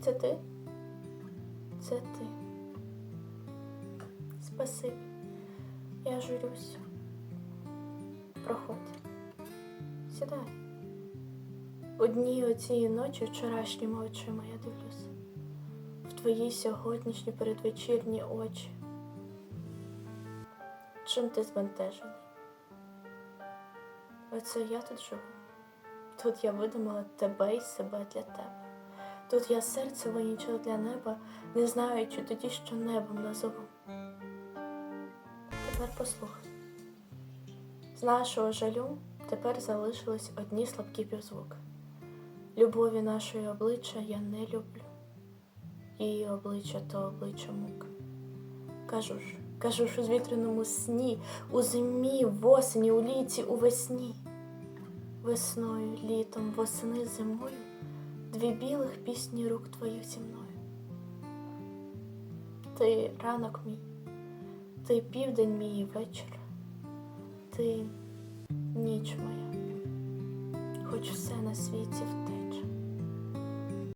Це ти? Це ти. Спасибі. Я журюсь. Проходь. Сідай. Одній оцієї ночі вчорашніми очима я дивлюся. В твої сьогоднішні передвечірні очі. Чим ти збентежений? Оце я тут живу. Тут я видумала тебе і себе для тебе. Тут я серце винічила для неба, не знаючи тоді, що небом назову. Тепер послухай. З нашого жалю тепер залишились одні слабкі півзвуки. Любові нашої обличчя я не люблю. Її обличчя то обличчя мук. Кажу ж, кажу ж у звітряному сні, у зимі, в осені, у літі, у весні. Весною, літом, восени, зимою, дві білих пісні рук твоїх зі мною. Ти ранок мій, ти південь мій і вечір, ти ніч моя, хоч все на світі в